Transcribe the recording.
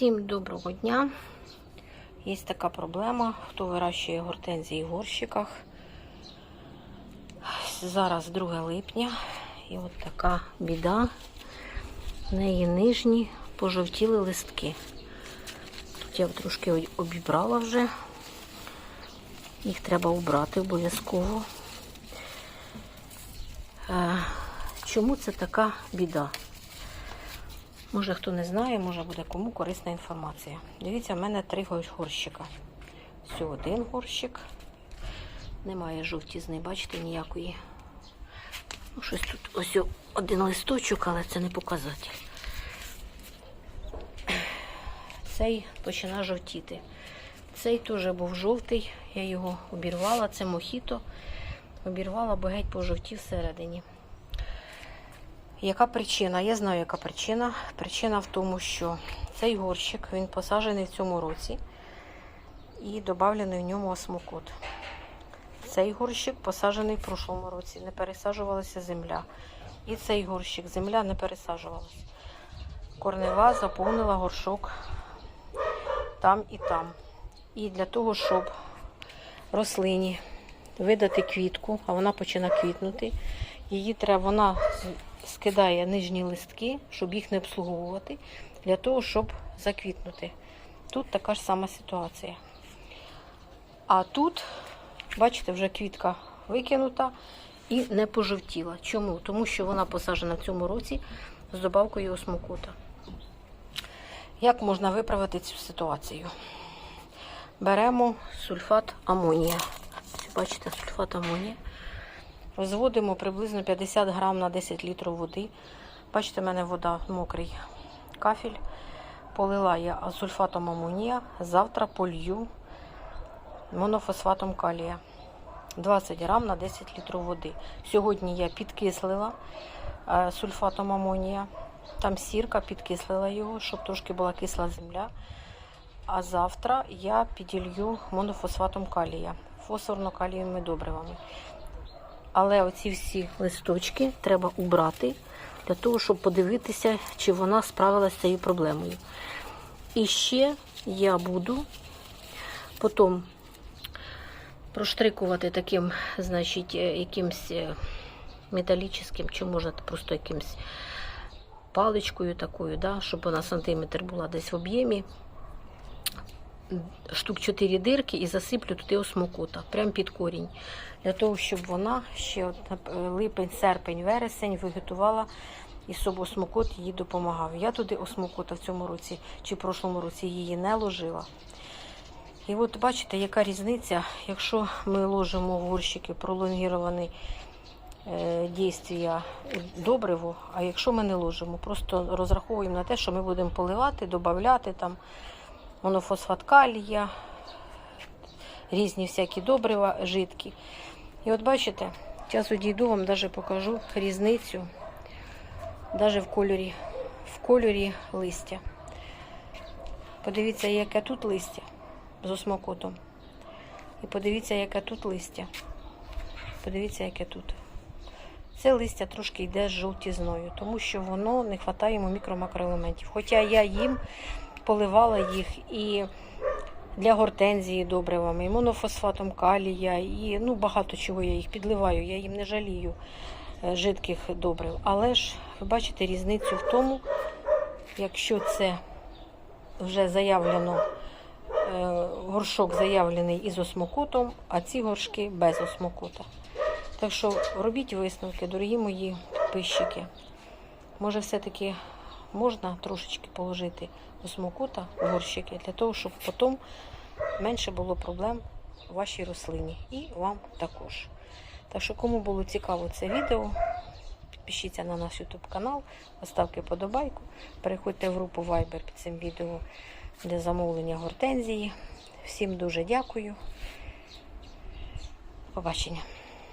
Всім доброго дня. Є така проблема, хто вирощує гортензії в горщиках. Зараз 2 липня і от така біда. В неї нижні пожовтіли листки. Тут я трошки обібрала вже. Їх треба убрати обов'язково. Е, Чому це така біда? Може, хто не знає, може буде кому корисна інформація. Дивіться, в мене три горщика. Все, один горщик. Немає жовтізни, бачите, ніякої. Ну, щось тут ось один листочок, але це не показатель. Цей починає жовтіти. Цей теж був жовтий, я його обірвала, це мохіто. Обірвала, бо геть пожовтів всередині. Яка причина? Я знаю, яка причина. Причина в тому, що цей горщик він посаджений в цьому році і додавлений в ньому осмокот. Цей горщик посаджений в прошлому році, не пересаджувалася земля. І цей горщик земля не пересаджувалася. Корнева заповнила горшок там і там. І для того, щоб рослині видати квітку, а вона починає квітнути, її треба, вона скидає нижні листки, щоб їх не обслуговувати, для того, щоб заквітнути. Тут така ж сама ситуація. А тут, бачите, вже квітка викинута і не пожовтіла. Чому? Тому що вона посаджена в цьому році з добавкою осмокота. Як можна виправити цю ситуацію? Беремо сульфат амонія. Бачите, сульфат амонія. Розводимо приблизно 50 грам на 10 літрів води. Бачите, в мене вода мокрий кафель. Полила я сульфатом амонія. Завтра полью монофосфатом калія. 20 грам на 10 літрів води. Сьогодні я підкислила сульфатом амонія. Там сірка, підкислила його, щоб трошки була кисла земля. А завтра я піділью монофосфатом калія, фосфорно-калієвими добривами. Але оці всі листочки треба убрати для того, щоб подивитися, чи вона справилася з цією проблемою. І ще я буду потім проштрикувати таким, значить, якимсь металічним, чи можна просто якимсь паличкою такою, да, щоб вона сантиметр була десь в об'ємі. Штук 4 дирки і засиплю туди осмокота, прямо під корінь. Для того, щоб вона ще от липень, серпень, вересень виготувала і щоб осмокот їй допомагав. Я туди осмокота в цьому році чи в прошлому році її не ложила. І от бачите, яка різниця, якщо ми ложимо в горщики пролонгірований е, дійствія добриво, а якщо ми не ложимо, просто розраховуємо на те, що ми будемо поливати, додати там монофосфат калія, різні всякі добрива, жидкі. І от бачите, зараз одійду вам навіть покажу різницю, навіть в кольорі, в кольорі листя. Подивіться, яке тут листя з осмокотом. І подивіться, яке тут листя. Подивіться, яке тут. Це листя трошки йде з жовтізною, тому що воно не вистачає йому мікро-макроелементів. Хоча я їм поливала їх і для гортензії добривами, і монофосфатом калія, і ну, багато чого я їх підливаю, я їм не жалію жидких добрив. Але ж ви бачите різницю в тому, якщо це вже заявлено, горшок заявлений із осмокотом, а ці горшки без осмокота. Так що робіть висновки, дорогі мої підписчики. Може, все-таки можна трошечки положити осмокота в горщики, для того, щоб потім менше було проблем у вашій рослині і вам також. Так що, кому було цікаво це відео, підпишіться на наш YouTube канал, поставте подобайку, переходьте в групу Viber під цим відео для замовлення гортензії. Всім дуже дякую. Побачення.